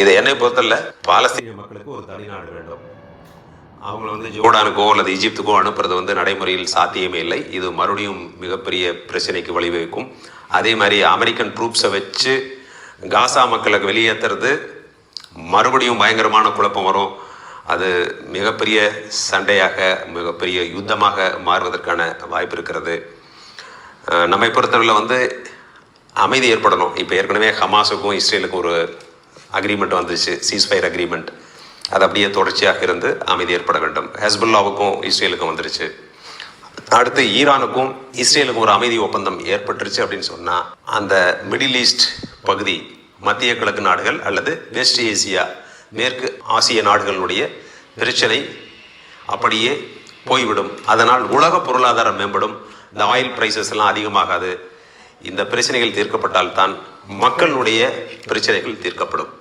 இதை என்னை பொறுத்தல பாலஸ்தீன மக்களுக்கு ஒரு தனிநாடு வேண்டும். அவங்கள வந்து ஜோர்டானுக்கோ அல்லது ஈஜிப்துக்கோ அனுப்புறது வந்து நடைமுறையில் சாத்தியமே இல்லை. இது மறுபடியும் மிகப்பெரிய பிரச்சனைக்கு வழிவகுக்கும். அதே மாதிரி அமெரிக்கன் ட்ரூப்ஸை வச்சு காசா மக்களுக்கு வெளியேற்றுறது மறுபடியும் பயங்கரமான குழப்பம் வரும். அது மிகப்பெரிய சண்டையாக மிகப்பெரிய யுத்தமாக மாறுவதற்கான வாய்ப்பு இருக்கிறது. நம்மை பொறுத்தவரையில் வந்து அமைதி ஏற்படணும். இப்போ ஏற்கனவே ஹமாஸுக்கும் இஸ்ரேலுக்கும் ஒரு அக்ரிமெண்ட் வந்துச்சு சீஸ்ஃபயர் அக்ரிமெண்ட் அது அப்படியே தொடர்ச்சியாக இருந்து அமைதி ஏற்பட வேண்டும். ஹெஸ்புல்லாவுக்கும் இஸ்ரேலுக்கும் வந்துருச்சு. அடுத்து ஈரானுக்கும் இஸ்ரேலுக்கும் ஒரு அமைதி ஒப்பந்தம் ஏற்பட்டுருச்சு அப்படின்னு சொன்னால் அந்த மிடில் ஈஸ்ட் பகுதி மத்திய கிழக்கு நாடுகள் அல்லது வெஸ்ட் ஏசியா மேற்கு ஆசிய நாடுகளுடைய பிரச்சனை அப்படியே போய்விடும். அதனால் உலக பொருளாதாரம் மேம்படும். இந்த ஆயில் பிரைசஸ் எல்லாம் அதிகமாகாது. இந்த பிரச்சனைகள் தீர்க்கப்பட்டால்தான் மக்களுடைய பிரச்சனைகள் தீர்க்கப்படும்.